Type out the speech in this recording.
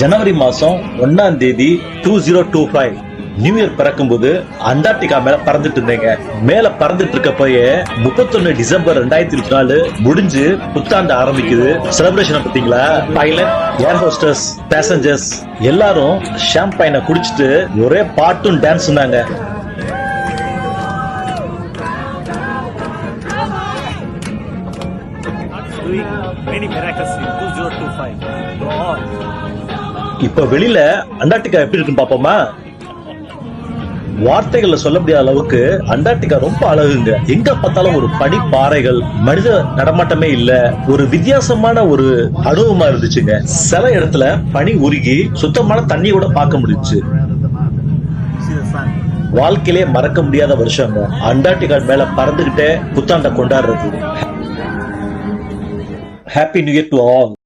ஜனவரி மாசம் ஒன்னாம் தேதி two zero two five new year பிறக்கும்போது அண்டார்டிகா மேல பறந்துட்டு இருந்தேங்க. மேல பறந்துட்டு இருக்கப்பயே முப்பத்தொன்னு டிசம்பர் ரெண்டாயிரத்தி இருபத்தி நாலு முடிஞ்சு புத்தாண்டு ஆரம்பிக்குது. செலிப்ரேஷன் பாத்தீங்களா பைலட் ஏர் ஹோஸ்டர்ஸ் பேசஞ்சர்ஸ் எல்லாரும் ஷாம்பைனை குடிச்சிட்டு ஒரே பாட்டும் டான்ஸ் சொன்னாங்க doing many miracles in 2025. To all. இப்ப வெளியில அண்டார்டிகா எப்படி இருக்குன்னு பாப்போமா வார்த்தைகள்ல சொல்ல முடியாத அளவுக்கு அண்டார்டிகா ரொம்ப அழகுங்க. எங்க பார்த்தாலும் ஒரு பனி பாறைகள் மனித நடமாட்டமே இல்ல. ஒரு வித்தியாசமான ஒரு அனுபவமா இருந்துச்சுங்க. சில இடத்துல பனி உருகி சுத்தமான தண்ணி கூட பார்க்க முடிஞ்சு வாழ்க்கையிலே மறக்க முடியாத வருஷங்க. அண்டார்டிகா மேல பறந்துகிட்டே புத்தாண்டை கொண்டாடுறது. Happy new year to all